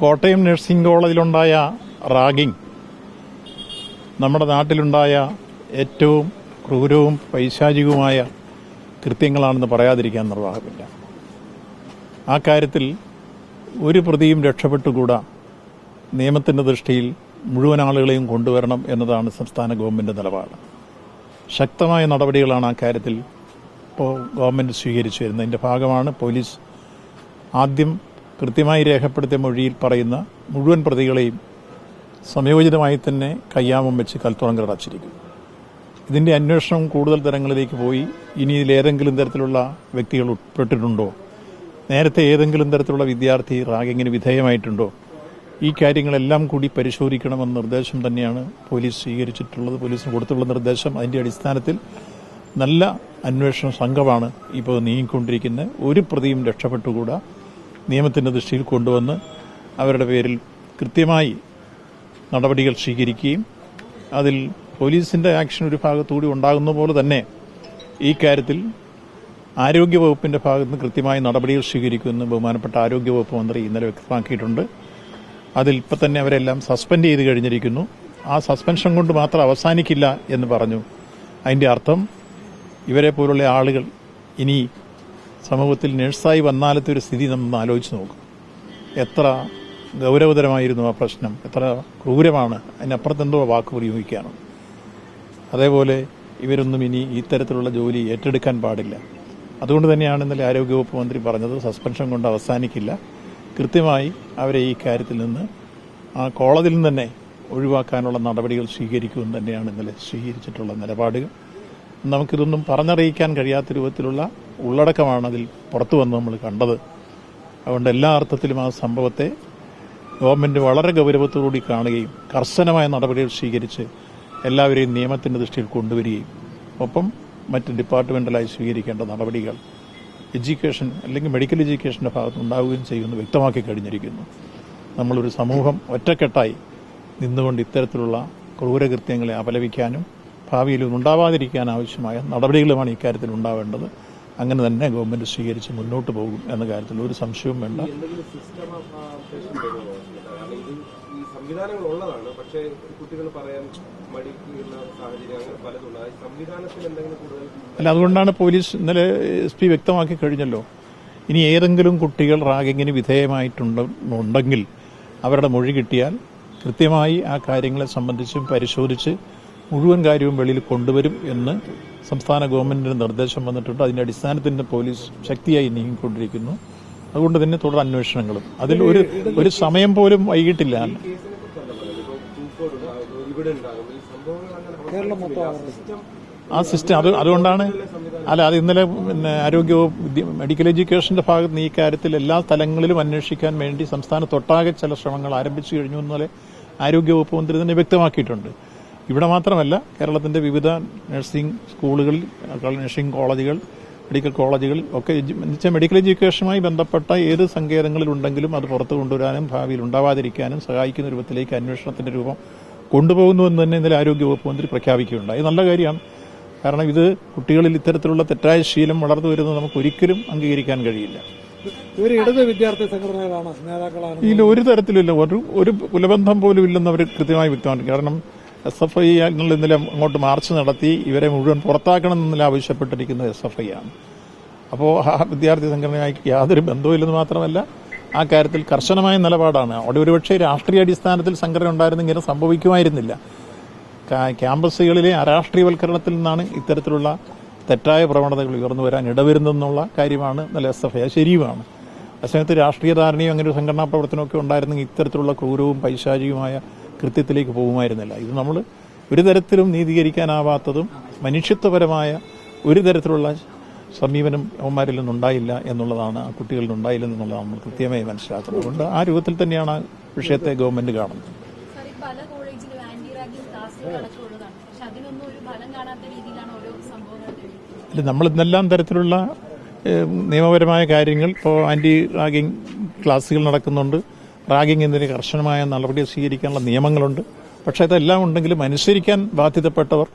Kottayam nursing കോളേജിലുണ്ടായ ragging നമ്മുടെ നാട്ടിലുണ്ടായ ഏറ്റവും ക്രൂരവും പൈശാചികവുമായ കൃത്യങ്ങളാണെന്ന് പറയാതിരിക്കാൻ നിർവാഹമില്ല ആ കാര്യത്തിൽ ഒരു പ്രതിയും രക്ഷപ്പെട്ടുകൂടാ. നിയമത്തിന്റെ ദൃഷ്ടിയിൽ മുഴുവൻ ആളുകളെയും കൊണ്ടുവരണം എന്നതാണ് സംസ്ഥാന ഗവൺമെന്റ് നിലപാട്. ശക്തമായ നടപടികളാണ് ആ കാര്യത്തിൽ ഇപ്പോൾ ഗവൺമെന്റ് സ്വീകരിച്ചു വരുന്നതിന്റെ ഭാഗമാണ് പോലീസ് ആദ്യം കൃത്യമായി രേഖപ്പെടുത്തിയ മൊഴിയിൽ പറയുന്ന മുഴുവൻ പ്രതികളെയും സംയോജിതമായി തന്നെ കയ്യാമം വെച്ച് കൽത്തുറങ്കൽ അടച്ചിരിക്കും. ഇതിന്റെ അന്വേഷണം കൂടുതൽ തരങ്ങളിലേക്ക് പോയി. ഇനി ഇതിലേതെങ്കിലും തരത്തിലുള്ള വ്യക്തികൾ ഉൾപ്പെട്ടിട്ടുണ്ടോ? നേരത്തെ ഏതെങ്കിലും തരത്തിലുള്ള വിദ്യാർത്ഥി റാഗിങ്ങിന് വിധേയമായിട്ടുണ്ടോ? ഈ കാര്യങ്ങളെല്ലാം കൂടി പരിശോധിക്കണമെന്ന നിർദ്ദേശം തന്നെയാണ് പോലീസ് സ്വീകരിച്ചിട്ടുള്ളത്. പോലീസിന് കൊടുത്തുള്ള നിർദ്ദേശം അതിന്റെ അടിസ്ഥാനത്തിൽ നല്ല അന്വേഷണ സംഘമാണ് ഇപ്പോൾ നീങ്ങിക്കൊണ്ടിരിക്കുന്നത്. ഒരു പ്രതിയും രക്ഷപ്പെട്ടുകൂടാ. നിയമത്തിന്റെ ദൃഷ്ടിയിൽ കൊണ്ടുവന്ന് അവരുടെ പേരിൽ കൃത്യമായി നടപടികൾ സ്വീകരിക്കുകയും അതിൽ പോലീസിന്റെ ആക്ഷൻ ഒരു ഭാഗത്തുകൂടി ഉണ്ടാകുന്ന പോലെ തന്നെ ഈ കാര്യത്തിൽ ആരോഗ്യവകുപ്പിന്റെ ഭാഗത്ത് നിന്ന് കൃത്യമായി നടപടികൾ സ്വീകരിക്കുമെന്ന് ബഹുമാനപ്പെട്ട ആരോഗ്യവകുപ്പ് മന്ത്രി ഇന്നലെ വ്യക്തമാക്കിയിട്ടുണ്ട്. അതിൽ ഇപ്പം തന്നെ അവരെല്ലാം സസ്പെൻഡ് ചെയ്ത് കഴിഞ്ഞിരിക്കുന്നു. ആ സസ്പെൻഷൻ കൊണ്ട് മാത്രം അവസാനിക്കില്ല എന്ന് പറഞ്ഞു. അതിന്റെ അർത്ഥം ഇവരെ പോലുള്ള ആളുകൾ ഇനി സമൂഹത്തിൽ നഴ്സായി വന്നാലത്തെ ഒരു സ്ഥിതി നമ്മൾ ആലോചിച്ച് നോക്കും. എത്ര ഗൗരവതരമായിരുന്നു ആ പ്രശ്നം. എത്ര ക്രൂരമാണ്. അതിനപ്പുറത്തെന്തോ വാക്ക് പ്രയോഗിക്കുകയാണ്. അതേപോലെ ഇവരൊന്നും ഇനി ഇത്തരത്തിലുള്ള ജോലി ഏറ്റെടുക്കാൻ പാടില്ല. അതുകൊണ്ട് തന്നെയാണ് ഇന്നലെ ആരോഗ്യവകുപ്പ് മന്ത്രി പറഞ്ഞത് സസ്പെൻഷൻ കൊണ്ട് അവസാനിക്കില്ല. കൃത്യമായി അവരെ ഈ കാര്യത്തിൽ നിന്ന് ആ കോളേജിൽ നിന്ന് തന്നെ ഒഴിവാക്കാനുള്ള നടപടികൾ സ്വീകരിക്കുമെന്ന് തന്നെയാണ് ഇന്നലെ സ്വീകരിച്ചിട്ടുള്ള നിലപാടുകൾ. നമുക്കിതൊന്നും പറഞ്ഞറിയിക്കാൻ കഴിയാത്ത രൂപത്തിലുള്ള ഉള്ളടക്കമാണ് അതിൽ പുറത്തു വന്ന് നമ്മൾ കണ്ടത്. അതുകൊണ്ട് എല്ലാ അർത്ഥത്തിലും ആ സംഭവത്തെ ഗവൺമെന്റ് വളരെ ഗൗരവത്തോടുകൂടി കാണുകയും കർശനമായ നടപടികൾ സ്വീകരിച്ച് എല്ലാവരെയും നിയമത്തിന്റെ ദൃഷ്ടിയിൽ കൊണ്ടുവരികയും ഒപ്പം മറ്റ് ഡിപ്പാർട്ട്മെന്റലായി സ്വീകരിക്കേണ്ട നടപടികൾ എഡ്യൂക്കേഷൻ അല്ലെങ്കിൽ മെഡിക്കൽ എഡ്യൂക്കേഷന്റെ ഭാഗത്ത് ഉണ്ടാവുകയും ചെയ്യുമെന്ന് വ്യക്തമാക്കി കഴിഞ്ഞിരിക്കുന്നു. നമ്മളൊരു സമൂഹം ഒറ്റക്കെട്ടായി നിന്നുകൊണ്ട് ഇത്തരത്തിലുള്ള ക്രൂരകൃത്യങ്ങളെ അപലപിക്കാനും ഭാവിയിൽ ഉണ്ടാവാതിരിക്കാൻ ആവശ്യമായ നടപടികളുമാണ് ഇക്കാര്യത്തിൽ ഉണ്ടാവേണ്ടത്. അങ്ങനെ തന്നെ ഗവൺമെന്റ് സ്വീകരിച്ച് മുന്നോട്ട് പോകും എന്ന കാര്യത്തിൽ ഒരു സംശയവും വേണ്ട. ഉള്ളതാണ് പക്ഷേ കുട്ടികൾ പറയാൻ മടിക്കുന്ന സാഹചര്യം അങ്ങനെ പലതുണ്ട് സംവിധാനത്തിൽ എന്തെങ്കിലും കൂടുതൽ അല്ല അതുകൊണ്ടാണ് പോലീസ് ഇന്നലെ എസ് പി വ്യക്തമാക്കി കഴിഞ്ഞല്ലോ. ഇനി ഏതെങ്കിലും കുട്ടികൾ റാഗിങ്ങിന് വിധേയമായിട്ടുണ്ടെന്നുണ്ടെങ്കിൽ അവരുടെ മൊഴി കിട്ടിയാൽ കൃത്യമായി ആ കാര്യങ്ങളെ സംബന്ധിച്ചും പരിശോധിച്ച് മുഴുവൻ കാര്യവും വെളിയിൽ കൊണ്ടുവരും എന്ന് സംസ്ഥാന ഗവൺമെന്റിന് നിർദ്ദേശം വന്നിട്ടുണ്ട്. അതിന്റെ അടിസ്ഥാനത്തിൽ പോലീസ് ശക്തിയായി നീങ്ങിക്കൊണ്ടിരിക്കുന്നു. അതുകൊണ്ട് തന്നെ തുടർ അന്വേഷണങ്ങളും. അതിൽ ഒരു ഒരു സമയം പോലും വൈകിട്ടില്ല. ആ സിസ്റ്റം അത് അതുകൊണ്ടാണ് അല്ല അത് ഇന്നലെ പിന്നെ ആരോഗ്യ മെഡിക്കൽ എഡ്യൂക്കേഷന്റെ ഭാഗത്ത് നിന്ന് ഈ കാര്യത്തിൽ എല്ലാ തലങ്ങളിലും അന്വേഷിക്കാൻ വേണ്ടി സംസ്ഥാനത്തൊട്ടാകെ ചില ശ്രമങ്ങൾ ആരംഭിച്ചു കഴിഞ്ഞു എന്നലെ ആരോഗ്യവകുപ്പ് മന്ത്രി തന്നെ വ്യക്തമാക്കിയിട്ടുണ്ട്. ഇവിടെ മാത്രമല്ല കേരളത്തിന്റെ വിവിധ നഴ്സിംഗ് സ്കൂളുകളിൽ നഴ്സിംഗ് കോളേജുകൾ മെഡിക്കൽ കോളേജുകൾ ഒക്കെ എന്നുവെച്ചാൽ മെഡിക്കൽ എഡ്യൂക്കേഷനുമായി ബന്ധപ്പെട്ട ഏത് സങ്കേതങ്ങളിലുണ്ടെങ്കിലും അത് പുറത്തു കൊണ്ടുവരാനും ഭാവിയിൽ ഉണ്ടാവാതിരിക്കാനും സഹായിക്കുന്ന രൂപത്തിലേക്ക് അന്വേഷണത്തിന്റെ രൂപം കൊണ്ടുപോകുന്നു എന്ന് തന്നെ ഇന്നലെ ആരോഗ്യവകുപ്പ് മന്ത്രി പ്രഖ്യാപിക്കുകയുണ്ടായി. നല്ല കാര്യമാണ്. കാരണം ഇത് കുട്ടികളിൽ ഇത്തരത്തിലുള്ള തെറ്റായ ശീലം വളർന്നു വരുന്നത് നമുക്ക് ഒരിക്കലും അംഗീകരിക്കാൻ കഴിയില്ല. ഇവർ ഇടത് വിദ്യാർത്ഥി സംഘടനകളാണ്? നേതാക്കളാണ്? ഇതിൽ ഒരു തരത്തിലില്ല ഒരു ഒരു കുലബന്ധം പോലും ഇല്ലെന്ന് അവർ കൃത്യമായി വ്യക്തമാണ് കാരണം എസ് എഫ് ഐ ഇന്നലെ അങ്ങോട്ട് മാർച്ച് നടത്തി ഇവരെ മുഴുവൻ പുറത്താക്കണം എന്നല്ല ആവശ്യപ്പെട്ടിരിക്കുന്നത് എസ് എഫ് ഐ ആണ്. അപ്പോൾ ആ വിദ്യാർത്ഥി സംഘടനയ്ക്ക് യാതൊരു ബന്ധവുമില്ലെന്ന് മാത്രമല്ല ആ കാര്യത്തിൽ കർശനമായ നിലപാടാണ്. അവിടെ ഒരുപക്ഷെ രാഷ്ട്രീയ അടിസ്ഥാനത്തിൽ സംഘടന ഉണ്ടായിരുന്നെങ്കിലും സംഭവിക്കുമായിരുന്നില്ല. ക്യാമ്പസുകളിലെ അരാഷ്ട്രീയവൽക്കരണത്തിൽ നിന്നാണ് ഇത്തരത്തിലുള്ള തെറ്റായ പ്രവണതകൾ ഉയർന്നു വരാൻ ഇടവരുന്നെന്നുള്ള കാര്യമാണ് നല്ല എസ് എഫ് ഐ ശരിയുമാണ്. അസമയത്ത് രാഷ്ട്രീയ ധാരണയും അങ്ങനെ ഒരു സംഘടനാ പ്രവർത്തനമൊക്കെ ഉണ്ടായിരുന്നെങ്കിൽ ഇത്തരത്തിലുള്ള ക്രൂരവും പൈശാചികമായ കൃത്യത്തിലേക്ക് പോകുമായിരുന്നില്ല. ഇത് നമ്മൾ ഒരു തരത്തിലും നീതീകരിക്കാനാവാത്തതും മനുഷ്യത്വപരമായ ഒരു തരത്തിലുള്ള സമീപനം അവന്മാരിൽ നിന്നുണ്ടായില്ല എന്നുള്ളതാണ് ആ കുട്ടികളിൽ നിന്നുണ്ടായില്ല എന്നുള്ളതാണ് നമ്മൾ കൃത്യമായി മനസ്സിലാക്കുന്നത്. അതുകൊണ്ട് ആ രൂപത്തിൽ തന്നെയാണ് ആ വിഷയത്തെ ഗവൺമെന്റ് കാണുന്നത്. അല്ല നമ്മൾ ഇന്നെല്ലാം തരത്തിലുള്ള നിയമപരമായ കാര്യങ്ങൾ ഇപ്പോൾ ആന്റി റാഗിങ് ക്ലാസ്സുകൾ നടക്കുന്നുണ്ട്. റാഗിംഗ് എന്നതിന് കർശനമായ നടപടി സ്വീകരിക്കാനുള്ള നിയമങ്ങളുണ്ട്. പക്ഷേ ഇതെല്ലാം ഉണ്ടെങ്കിലും അനുസരിക്കാൻ ബാധ്യതപ്പെട്ടവർ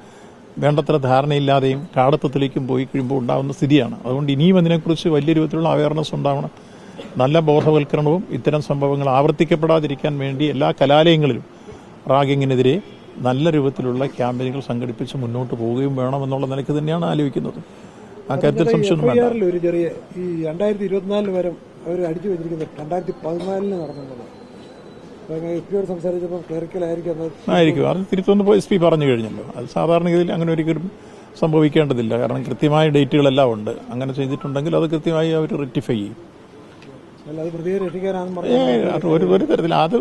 വേണ്ടത്ര ധാരണയില്ലാതെയും കാടത്തത്തിലേക്കും പോയി കഴിയുമ്പോൾ ഉണ്ടാകുന്ന സ്ഥിതിയാണ്. അതുകൊണ്ട് ഇനിയും അതിനെക്കുറിച്ച് വലിയ രൂപത്തിലുള്ള അവയർനെസ് ഉണ്ടാവണം. നല്ല ബോധവൽക്കരണവും ഇത്തരം സംഭവങ്ങൾ ആവർത്തിക്കപ്പെടാതിരിക്കാൻ വേണ്ടി എല്ലാ കലാലയങ്ങളിലും റാഗിങ്ങിനെതിരെ നല്ല രൂപത്തിലുള്ള ക്യാമ്പയിനുകൾ സംഘടിപ്പിച്ച് മുന്നോട്ട് പോവുകയും വേണമെന്നുള്ള നിലയ്ക്ക് തന്നെയാണ് ആലോചിക്കുന്നത്. ആ കാര്യത്തിൽ സംശയമൊന്നും വേണ്ട. അവർ അടിച്ചു വെച്ചിരിക്കുന്നത് രണ്ടായിരത്തി പതിനാലിന് അത് ആയിരിക്കും. അത് തിരുത്തൊന്ന് എസ് പി പറഞ്ഞു കഴിഞ്ഞല്ലോ. അത് സാധാരണഗതിയിൽ അങ്ങനെ ഒരിക്കലും സംഭവിക്കേണ്ടതില്ല. കാരണം കൃത്യമായ ഡേറ്റുകളെല്ലാം ഉണ്ട്. അങ്ങനെ ചെയ്തിട്ടുണ്ടെങ്കിൽ അത് കൃത്യമായി അവർ റെക്ടിഫൈ ചെയ്യും. ഒരു ഒരു തരത്തിൽ അത്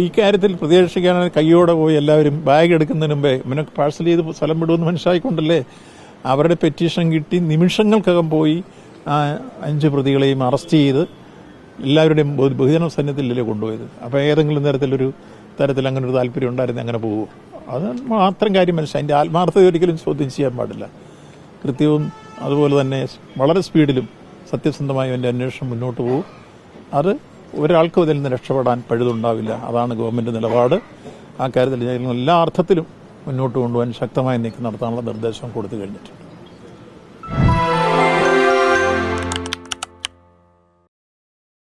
ഈ കാര്യത്തിൽ പ്രതീക്ഷിക്കാൻ കൈയോടെ പോയി എല്ലാവരും ബാഗ് എടുക്കുന്നതിന് മുമ്പേ ഇവനെ പാഴ്സൽ ചെയ്ത് സ്ഥലം വിടുമെന്ന് മനസ്സിലായിക്കൊണ്ടല്ലേ അവരുടെ പെറ്റീഷൻ കിട്ടി നിമിഷങ്ങൾക്കകം പോയി ആ അഞ്ച് പ്രതികളെയും അറസ്റ്റ് ചെയ്ത് എല്ലാവരുടെയും ബഹു- ബഹുജന സന്നിധിയിലല്ലേ കൊണ്ടുപോയത്? അപ്പോൾ ഏതെങ്കിലും തരത്തിലൊരു തരത്തിൽ അങ്ങനെ ഒരു താല്പര്യം ഉണ്ടായിരുന്നു അങ്ങനെ പോകുമോ അത് മാത്രം കാര്യം മനസ്സിലായി. അതിന്റെ ആത്മാർത്ഥത ഒരിക്കലും ചോദ്യം ചെയ്യാൻ പാടില്ല. കൃത്യവും അതുപോലെ തന്നെ വളരെ സ്പീഡിലും സത്യസന്ധമായും എന്റെ അന്വേഷണം മുന്നോട്ട് പോകും അത് ഒരാൾക്കും അതിൽ നിന്ന് രക്ഷപ്പെടാൻ പഴുതുണ്ടാവില്ല. അതാണ് ഗവൺമെന്റ് നിലപാട്. ആ കാര്യത്തിൽ എല്ലാ അർത്ഥത്തിലും മുന്നോട്ട് കൊണ്ടുപോകാൻ ശക്തമായ നീക്കം നടത്താനുള്ള നിർദ്ദേശം കൊടുത്തു കഴിഞ്ഞിട്ടുണ്ട്.